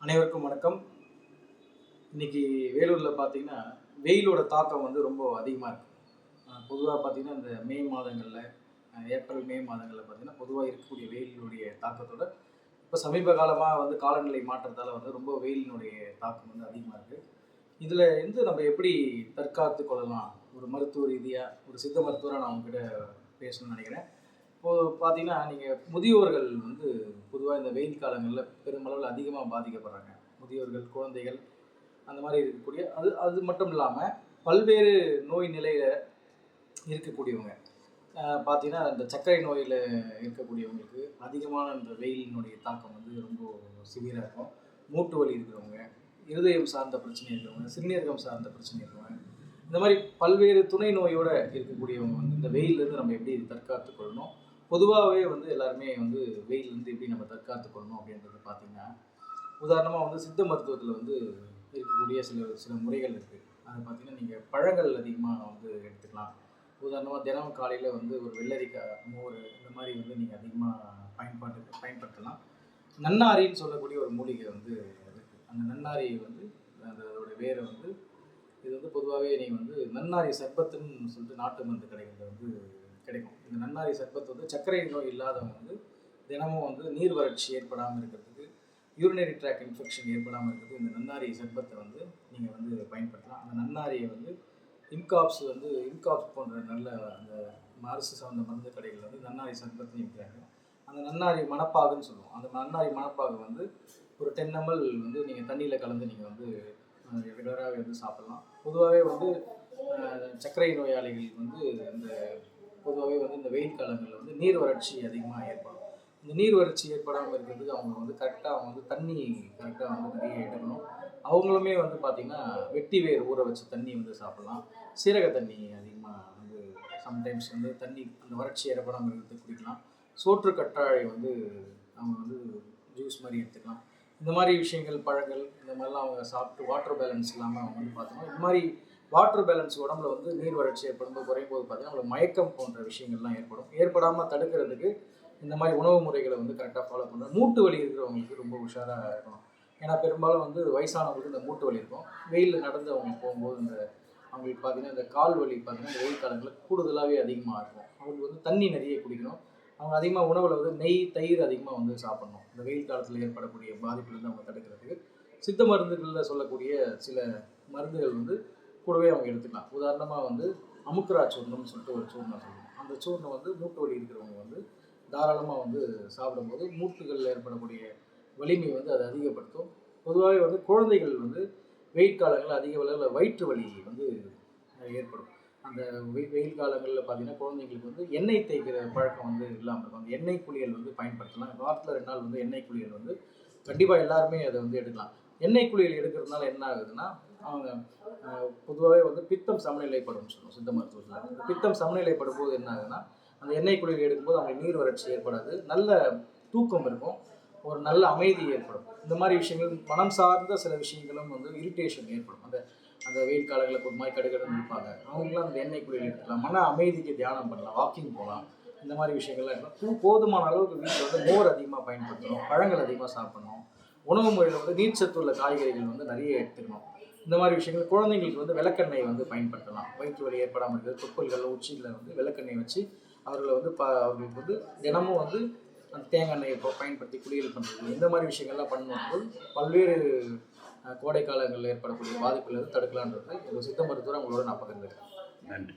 அனைவருக்கும் வணக்கம். இன்னைக்கு வேலூரில் பார்த்தீங்கன்னா வெயிலோட தாக்கம் வந்து ரொம்ப அதிகமாக இருக்குது பொதுவாக பார்த்தீங்கன்னா இந்த மே மாதங்களில் ஏப்ரல் மே மாதங்களில் பார்த்தீங்கன்னா பொதுவாக இருக்கக்கூடிய வெயிலுடைய தாக்கத்தோட இப்போ சமீப காலமாக வந்து காலநிலை மாற்றத்தால் வந்து ரொம்ப வெயிலினுடைய தாக்கம் வந்து அதிகமாக இருக்குது இதில் இருந்து நம்ம எப்படி தற்காத்து கொள்ளலாம்? ஒரு மருத்துவ ரீதியாக ஒரு சித்த மருத்துவராக நான் உங்ககிட்ட பேசணும்னு நினைக்கிறேன். இப்போது பார்த்தீங்கன்னா நீங்கள் முதியோர்கள் வந்து பொதுவாக இந்த வெயில் காலங்களில் பெருமளவில் அதிகமாக பாதிக்கப்படுறாங்க. முதியோர்கள் குழந்தைகள் அந்த மாதிரி இருக்கக்கூடிய அது அது மட்டும் இல்லாமல் பல்வேறு நோய் நிலையில் இருக்கக்கூடியவங்க. பார்த்தீங்கன்னா இந்த சர்க்கரை நோயில் இருக்கக்கூடியவங்களுக்கு அதிகமான இந்த வெயிலினுடைய தாக்கம் வந்து ரொம்ப சிவியராக இருக்கும். மூட்டு வலி இருக்கிறவங்க இருதயம் சார்ந்த பிரச்சனை இருக்கிறவங்க சிறுநீரகம் சார்ந்த பிரச்சனை இருக்கிறவங்க இந்த மாதிரி பல்வேறு துணை நோயோடு இருக்கக்கூடியவங்க வந்து இந்த வெயிலேருந்து நம்ம எப்படி தற்காத்து கொள்ளணும்? பொதுவாகவே வந்து எல்லாருமே வந்து வெயிலேருந்து எப்படி நம்ம தற்காத்து கொள்ளணும் அப்படின்றது பார்த்தீங்கன்னா உதாரணமாக வந்து சித்த மருத்துவத்தில் வந்து இருக்கக்கூடிய சில சில முறைகள் இருக்குது அது பார்த்திங்கன்னா நீங்கள் பழங்கள் அதிகமாக வந்து எடுத்துக்கலாம். உதாரணமாக தினமும் காலையில் வந்து ஒரு வெள்ளரிக்காய் மோர் இந்த மாதிரி வந்து நீங்கள் அதிகமாக பயன்பாட்டு பயன்படுத்தலாம். நன்னாரின்னு சொல்லக்கூடிய ஒரு மூலிகை வந்து இருக்குது அந்த நன்னாரி வந்து அதோட வேரை வந்து இது வந்து பொதுவாகவே நீங்கள் வந்து நன்னாரி சர்பத்துன்னு சொல்லிட்டு நாட்டு மருந்து கடைகளில் வந்து கிடைக்கும். இந்த நன்னாரி சர்பத் வந்து சர்க்கரை நோய் இல்லாதவங்க வந்து தினமும் வந்து நீர் வறட்சி ஏற்படாமல் இருக்கிறதுக்கு யூரினரி ட்ராக் இன்ஃபெக்ஷன் ஏற்படாமல் இருக்கிறதுக்கு இந்த நன்னாரி சர்பத்தை வந்து நீங்கள் வந்து பயன்படுத்தலாம். அந்த நன்னாரியை வந்து இன்காப்ஸ் வந்து இன்காப்ஸ் போன்ற நல்ல அந்த அரசு சார்ந்த மருந்து கடைகளில் வந்து நன்னாரி சங்கத்தையும் விற்கிறாங்க அந்த நன்னாரி மணப்பாகுன்னு சொல்லுவோம். அந்த நன்னாரி மணப்பாகு வந்து ஒரு டென் எம்எல் வந்து நீங்கள் தண்ணியில் கலந்து நீங்கள் வந்து ரெகுலராகவே வந்து சாப்பிட்லாம். பொதுவாகவே வந்து சர்க்கரை நோயாளிகள் வந்து இந்த பொதுவாகவே வந்து இந்த வெயில் காலங்களில் வந்து நீர் வறட்சி அதிகமாக ஏற்படும். இந்த நீர் வறட்சி ஏற்படாமல் இருக்கிறதுக்கு அவங்க வந்து கரெக்டாக அவங்க வந்து தண்ணி கரெக்டாக வந்து நிறைய எடுக்கணும் அவங்களுமே வந்து பார்த்திங்கன்னா வெட்டி வேர் ஊற வச்சு தண்ணி வந்து சாப்பிட்லாம். சீரக தண்ணி அதிகமாக வந்து சம்டைம்ஸ் வந்து தண்ணி அந்த வறட்சி ஏற்படாமல் இருக்கிறது குடிக்கலாம். சோற்று கற்றாழை வந்து அவங்க வந்து ஜூஸ் மாதிரி எடுத்துக்கலாம். இந்த மாதிரி விஷயங்கள் பழங்கள் இந்த மாதிரிலாம் அவங்க சாப்பிட்டு வாட்டர் பேலன்ஸ் இல்லாமல் அவங்க வந்து பார்த்தோம்னா இந்த மாதிரி வாட்டர் பேலன்ஸ் உடம்புல வந்து நீர் வறட்சி ஏற்படும்போது குறையும் போது பார்த்தீங்கன்னா அவங்களுக்கு மயக்கம் போன்ற விஷயங்கள்லாம் ஏற்படும். ஏற்படாமல் தடுக்கிறதுக்கு இந்த மாதிரி உணவு முறைகளை வந்து கரெக்டாக ஃபாலோ பண்ணணும். மூட்டு வலி இருக்கிறவங்களுக்கு ரொம்ப உஷாராக இருக்கணும். ஏன்னா பெரும்பாலும் வந்து வயசானவங்களுக்கு இந்த மூட்டு வலி இருக்கும். வெயிலில் நடந்து அவங்க போகும்போது இந்த அவங்களுக்கு பார்த்தீங்கன்னா இந்த கால் வலி பார்த்தீங்கன்னா இந்த வெயில் காலங்களில் கூடுதலாகவே அதிகமாக இருக்கும். அவங்களுக்கு வந்து தண்ணி நிறைய குடிக்கணும். அவங்க அதிகமாக உணவில் வந்து நெய் தயிர் அதிகமாக வந்து சாப்பிடணும். இந்த வெயில் காலத்தில் ஏற்படக்கூடிய பாதிப்புலேருந்து அவங்க தடுக்கிறதுக்கு. சித்த மருந்துகளில் சொல்லக்கூடிய சில மருந்துகள் வந்து கூடவே அவங்க எடுத்துக்கலாம். உதாரணமாக வந்து அமுக்ரா சூர்ணம்னு சொல்லிட்டு ஒரு சூர்ணம் சொல்லுவோம். அந்த சூர்ணம் வந்து மூட்டு வலி இருக்கிறவங்க வந்து தாராளமாக வந்து சாப்பிடும்போது மூட்டுகளில் ஏற்படக்கூடிய வலிமை வந்து அதை அதிகப்படுத்தும். பொதுவாகவே வந்து குழந்தைகள் வந்து வெயில் காலங்களில் அதிக அளவில் வயிற்று வலி வந்து ஏற்படும். அந்த வெயில் வெயில் காலங்களில் பார்த்தீங்கன்னா குழந்தைங்களுக்கு வந்து எண்ணெய் தேய்க்கிற பழக்கம் வந்து இல்லாமல் இருக்கும். அந்த எண்ணெய் குளியல் வந்து பயன்படுத்தலாம். வாரத்தில் ரெண்டு நாள் வந்து எண்ணெய் குளியல் வந்து கண்டிப்பாக எல்லாருமே அதை வந்து எடுக்கலாம். எண்ணெய் குளியல் எடுக்கிறதுனால என்ன ஆகுதுன்னா அவங்க பொதுவாகவே வந்து பித்தம் சமநிலைப்படும் சொல்லுவோம் சித்த மருத்துவத்தில். பித்தம் சமநிலைப்படும் போது என்ன ஆகுதுன்னா அந்த எண்ணெய் குளியல் எடுக்கும்போது அவங்களுக்கு நீர் வறட்சி ஏற்படாது. நல்ல தூக்கம் இருக்கும். ஒரு நல்ல அமைதி ஏற்படும். இந்த மாதிரி விஷயங்கள் மனம் சார்ந்த சில விஷயங்களும் வந்து இரிட்டேஷன் ஏற்படும். அந்த அந்த வெயில் காலங்களில் ஒரு மாதிரி கடுகடுன்னு இருப்பாங்க. அவங்களாம் அந்த எண்ணெய் குளியல் எடுக்கலாம் மன அமைதிக்கு தியானம் பண்ணலாம். வாக்கிங் போகலாம். இந்த மாதிரி விஷயங்கள்லாம் இருக்கும் போதுமான அளவுக்கு வீட்டில் வந்து மோர் அதிகமாக பயன்படுத்தணும். பழங்கள் அதிகமாக சாப்பிடணும். உணவு முறையில் வந்து நீர்ச்சத்து உள்ள காய்கறிகள் வந்து நிறைய எடுத்துக்கணும். இந்த மாதிரி விஷயங்கள் குழந்தைங்களுக்கு வந்து விளக்கெண்ணெய் வந்து பயன்படுத்தலாம். வயிற்று வலி ஏற்படாமல் இருக்கிறது தொப்புள்கள் உச்சியில் வந்து விளக்கெண்ணெய் வச்சு அவர்களை வந்து ப அவர்களுக்கு வந்து தினமும் வந்து அந்த தேங்காய் எண்ணெயை பயன்படுத்தி குளியல் பண்ணுறது இந்த மாதிரி விஷயங்கள்லாம் பண்ணும்போது பல்வேறு கோடை காலங்களில் ஏற்படக்கூடிய பாதிப்புல தடுக்கலான்றது ஒரு சித்த மருத்துவரை உங்களோட நான் பகிர்ந்துருக்கேன் நன்றி.